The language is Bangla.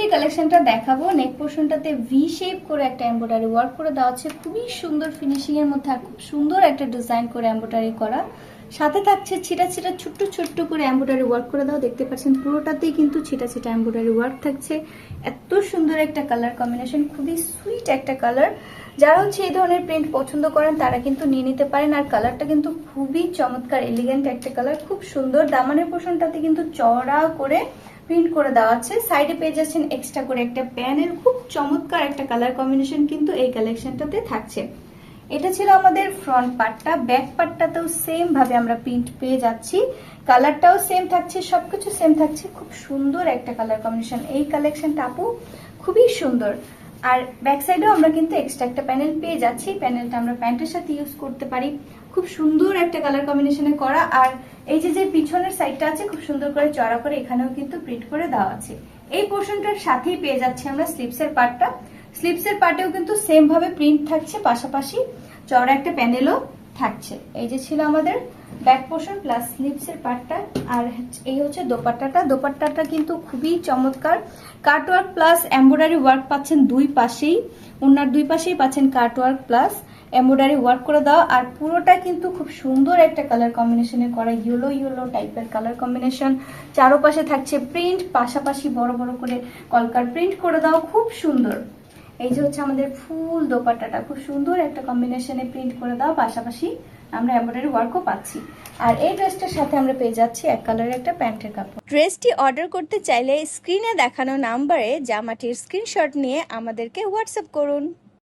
যে কালেকশনটা দেখাবো নেক পোর্শনটাতে ভি শেপ করে একটা এমব্রয়ডারি ওয়ার্ক করে দেওয়া আছে খুবই সুন্দর ফিনিশিং এর মধ্যে খুব সুন্দর একটা ডিজাইন করে এমব্রয়ডারি করা। সাথে থাকছে ছিটা ছিটা, ছোট্ট ছোট্ট করে এমব্রয়ডারি ওয়ার্ক করে দাও দেখতে পাচ্ছেন পুরোটাতেই কিন্তু ছিটা ছিটা এমব্রয়ডারি ওয়ার্ক থাকছে। এত সুন্দর একটা কালার কম্বিনেশন খুবই সুইট একটা কালার যারা হচ্ছে এই ধরনের প্রিন্ট পছন্দ করেন, তারা কিন্তু নিয়ে নিতে পারেন। আর কালারটা কিন্তু খুবই চমৎকার এলিগেন্ট একটা কালার খুব সুন্দর। দামানের পোর্শনটাতে কিন্তু চড়া করে প্রিন্ট করে দেওয়া আছে। সাইডে পেয়ে যাচ্ছেন এক্সট্রা করে একটা প্যানের খুব চমৎকার একটা কালার কম্বিনেশন কিন্তু এই কালেকশনটাতে থাকছে। এটা ছিল আমাদের ফ্রন্ট পার্টটা ব্যাক পার্টটাতেও সেম ভাবে আমরা প্রিন্ট পেয়ে যাচ্ছি। কালারটাও সেম থাকছে, সবকিছু সেম থাকছে। খুব সুন্দর একটা কালার কম্বিনেশন এই কালেকশনটা আপু খুবই সুন্দর। আর ব্যাক সাইডেও আমরা কিন্তু এক্সট্রা একটা প্যানেল পেয়ে যাচ্ছি। প্যানেলটা আমরা প্যান্টের সাথে ইউজ করতে পারি। খুব সুন্দর একটা কালার কম্বিনেশনে করা। আর এই যে যে পিছনের সাইডটা আছে, খুব সুন্দর করে চড়া করে এখানেও কিন্তু প্রিন্ট করে দেওয়া আছে। এই পোর্শনটার সাথেই পেয়ে যাচ্ছি আমরা স্লিপসের পার্টটা স্লিপসের পার্টেও কিন্তু সেম ভাবে প্রিন্ট থাকছে, পাশাপাশি চড়া একটা প্যানেলও থাকছে। এই যে ছিল আমাদের ব্যাক পোর্শন প্লাস স্লিপসের পার্টটা আর এই হচ্ছে দোপাট্টাটা। দোপাট্টাটা কিন্তু খুবই চমৎকার। কাটওয়ার্ক প্লাস এমব্রয়ডারি ওয়ার্ক পাচ্ছেন দুই পাশেই। ওনার দুই পাশেই পাচ্ছেন কাটওয়ার্ক প্লাস এমব্রয়ডারি ওয়ার্ক করে দেওয়া। আর পুরোটা কিন্তু খুব সুন্দর একটা কালার কম্বিনেশনে করা। ইয়েলো ইয়েলো টাইপের কালার কম্বিনেশন চারোপাশে থাকছে প্রিন্ট পাশাপাশি বড় বড় করে কলকার প্রিন্ট করে দেওয়া। খুব সুন্দর। এই যে হচ্ছে আমাদের ফুল দোপাট্টাটা। খুব সুন্দর একটা কম্বিনেশনে প্রিন্ট করে দেওয়া। পাশাপাশি আমরা এমব্রয়ডারি ওয়ার্কও পাচ্ছি। আর এই ড্রেসটার সাথে আমরা পেয়ে যাচ্ছি এক কালারের একটা প্যান্টের কাপড়। ড্রেসটি অর্ডার করতে চাইলে স্ক্রিনে দেখানো নাম্বারে জামাটির স্ক্রিনশট নিয়ে আমাদেরকে হোয়াটসঅ্যাপ করুন।